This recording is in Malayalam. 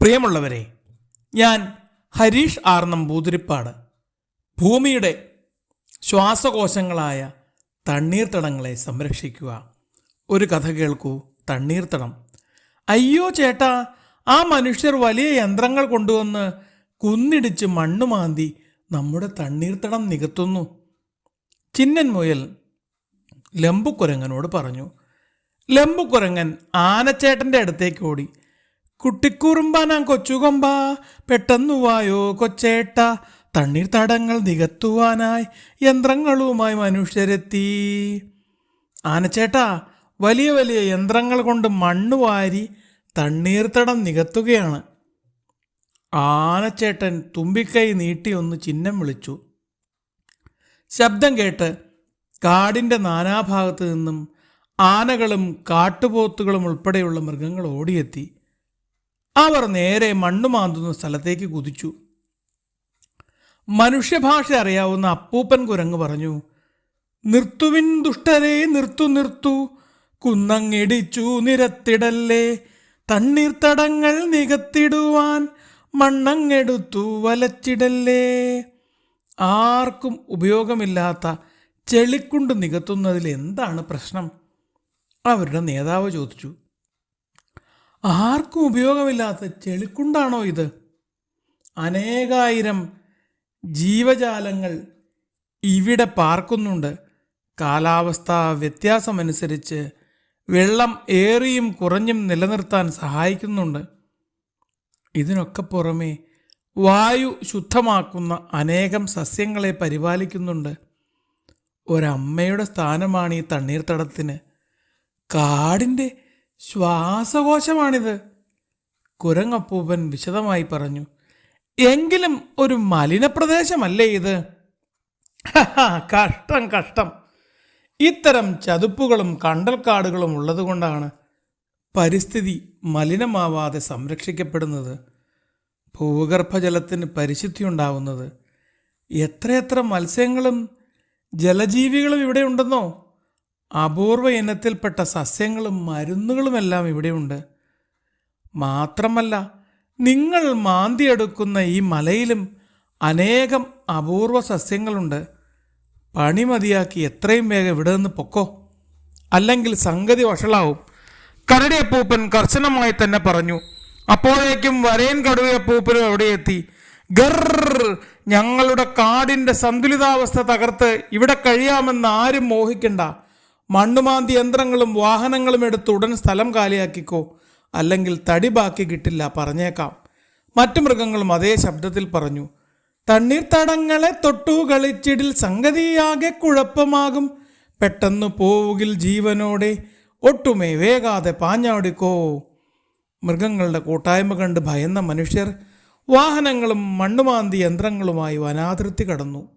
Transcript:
പ്രിയമുള്ളവരെ ഞാൻ ഹരീഷ് ആർ നമ്പൂതിരിപ്പാട് ഭൂമിയുടെ ശ്വാസകോശങ്ങളായ തണ്ണീർത്തടങ്ങളെ സംരക്ഷിക്കുക. ഒരു കഥ കേൾക്കൂ തണ്ണീർത്തടം. അയ്യോ ചേട്ടാ ആ മനുഷ്യർ വലിയ യന്ത്രങ്ങൾ കൊണ്ടുവന്ന് കുന്നിടിച്ച് മണ്ണ് മാന്തി നമ്മുടെ തണ്ണീർത്തടം നികത്തുന്നു. ചിന്നൻ മുയൽ ലംബുക്കുരങ്ങനോട് പറഞ്ഞു ലംബുക്കുരങ്ങൻ ആനച്ചേട്ടന്റെ അടുത്തേക്ക് ഓടി. കുട്ടിക്കുറുമ്പാനാം കൊച്ചുകൊമ്പ പെട്ടെന്നു വായോ കൊച്ചേട്ട തണ്ണീർ തടങ്ങൾ നികത്തുവാനായി യന്ത്രങ്ങളുമായി മനുഷ്യരെത്തി. ആനച്ചേട്ടാ വലിയ വലിയ യന്ത്രങ്ങൾ കൊണ്ട് മണ്ണ് വാരി തണ്ണീർത്തടം നികത്തുകയാണ്. ആനച്ചേട്ടൻ തുമ്പിക്കൈ നീട്ടി ഒന്ന് ചിഹ്നം വിളിച്ചു. ശബ്ദം കേട്ട് കാടിന്റെ നാനാഭാഗത്തു നിന്നും ആനകളും കാട്ടുപോത്തുകളും ഉൾപ്പെടെയുള്ള മൃഗങ്ങൾ ഓടിയെത്തി. അവർ നേരെ മണ്ണ് മാന്തുന്ന സ്ഥലത്തേക്ക് കുതിച്ചു. മനുഷ്യഭാഷ അറിയാവുന്ന അപ്പൂപ്പൻ കുരങ്ങ് പറഞ്ഞു നിർത്തുവിൻ ദുഷ്ടരെ നിർത്തു നിർത്തു. കുന്നങ്ങിടിച്ചു നിരത്തിടല്ലേ. തണ്ണീർത്തടങ്ങൾ നികത്തിടുവാൻ മണ്ണങ്ങെടുത്തു വലച്ചിടല്ലേ. ആർക്കും ഉപയോഗമില്ലാത്ത ചെളിക്കുണ്ട് നികത്തുന്നതിൽ എന്താണ് പ്രശ്നം? അവരുടെ നേതാവ് ചോദിച്ചു ആർക്കും ഉപയോഗമില്ലാത്ത ചെളിക്കുണ്ടാണോ ഇത്? അനേകായിരം ജീവജാലങ്ങൾ ഇവിടെ പാർക്കുന്നുണ്ട്. കാലാവസ്ഥാ വ്യത്യാസമനുസരിച്ച് വെള്ളം ഏറിയും കുറഞ്ഞും നിലനിർത്താൻ സഹായിക്കുന്നുണ്ട്. ഇതിനൊക്കെ പുറമേ വായു ശുദ്ധമാക്കുന്ന അനേകം സസ്യങ്ങളെ പരിപാലിക്കുന്നുണ്ട്. ഒരമ്മയുടെ സ്ഥാനമാണ് ഈ തണ്ണീർത്തടത്തിന്. കാടിന്റെ ശ്വാസകോശമാണിത്. കുരങ്ങപ്പൂപ്പൻ വിശദമായി പറഞ്ഞു എങ്കിലും ഒരു മലിനപ്രദേശമല്ലേ ഇത്? കഷ്ടം കഷ്ടം. ഇത്തരം ചതുപ്പുകളും കണ്ടൽക്കാടുകളും ഉള്ളതുകൊണ്ടാണ് പരിസ്ഥിതി മലിനമാവാതെ സംരക്ഷിക്കപ്പെടുന്നത്. ഭൂഗർഭജലത്തിന് പരിശുദ്ധി ഉണ്ടാവുന്നത് എത്രയെത്ര മത്സ്യങ്ങളും ജലജീവികളും ഇവിടെ ഉണ്ടെന്നോ? അപൂർവ ഇനത്തിൽപ്പെട്ട സസ്യങ്ങളും മരുന്നുകളുമെല്ലാം ഇവിടെയുണ്ട്. മാത്രമല്ല നിങ്ങൾ മാന്തിയെടുക്കുന്ന ഈ മലയിലും അനേകം അപൂർവ സസ്യങ്ങളുണ്ട്. പണി മതിയാക്കി എത്രയും വേഗം ഇവിടെ നിന്ന് പൊക്കോ. അല്ലെങ്കിൽ സംഗതി വഷളാവും. കരടിയപ്പൂപ്പൻ കർശനമായി തന്നെ പറഞ്ഞു അപ്പോഴേക്കും വരയൻ കടുവയപ്പൂപ്പനും എവിടെ എത്തി. ഗർ ഞങ്ങളുടെ കാടിന്റെ സന്തുലിതാവസ്ഥ തകർത്ത് ഇവിടെ കഴിയാമെന്ന് ആരും മോഹിക്കണ്ട. മണ്ണുമാന്തി യന്ത്രങ്ങളും വാഹനങ്ങളും എടുത്ത് ഉടൻ സ്ഥലം കാലിയാക്കിക്കോ. അല്ലെങ്കിൽ തടി ബാക്കി കിട്ടില്ല പറഞ്ഞേക്കാം. മറ്റു മൃഗങ്ങളും അതേ ശബ്ദത്തിൽ പറഞ്ഞു തണ്ണീർത്തടങ്ങളെ തൊട്ടു കളിച്ചിടിൽ സംഗതിയാകെ കുഴപ്പമാകും. പെട്ടെന്ന് പോവുകിൽ ജീവനോടെ ഒട്ടുമേ വേഗാതെ പാഞ്ഞാടിക്കോ മൃഗങ്ങളുടെ കൂട്ടായ്മ കണ്ട് ഭയന്ന മനുഷ്യർ വാഹനങ്ങളും മണ്ണുമാന്തി യന്ത്രങ്ങളുമായി വനാതിർത്തി കടന്നു.